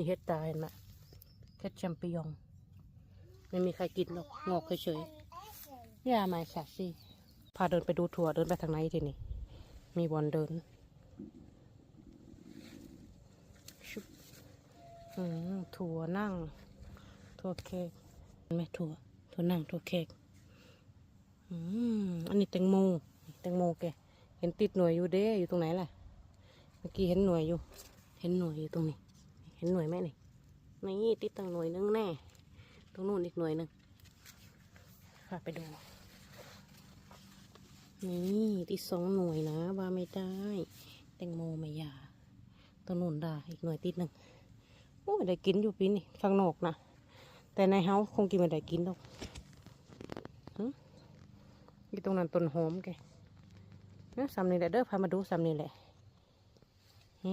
มีเฮ็ดตายเห็นไหมเฮ็ดแชมปิญองไม่มีใครกินหรอกงอกเฉยๆอย่ามาชาสิพาเดินไปดูถั่วเดินไปทางไหนทีนี่มีบอลเดินชุบอืมถั่วนั่ง ถั่วเค้กเห็นไหมถั่วถั่วนั่งถั่วเค้กอืมอันนี้แตงโมแตงโมแกเห็นติดหน่วยอยู่เด้อยู่ตรงไหนล่ะ เมื่อกี้เห็นหน่วยอยู่ เห็นหน่วยอยู่ตรงนี้ เห็นหน่วยไหมนี่นี่ติดตั้งหน่วยนึงแน่ ตรงนู้นอีกหน่วยหนึ่งค่ะไปดู นี่ติดสองหน่วยนะว่าไม่ได้ แตงโมไม่ยาตรงนู้นได้อีกหน่วยติดหนึ่งโอ้ยได้กินอยู่ปีนี่ข้างนอกนะแต่ในเฮาคงกินไม่ได้กินหรอกอยู่ตรงนั้นต้นหอมแกเนี่ยซ้ำนี่แหละเด้อพามาดูซ้ำนี่แหละหึ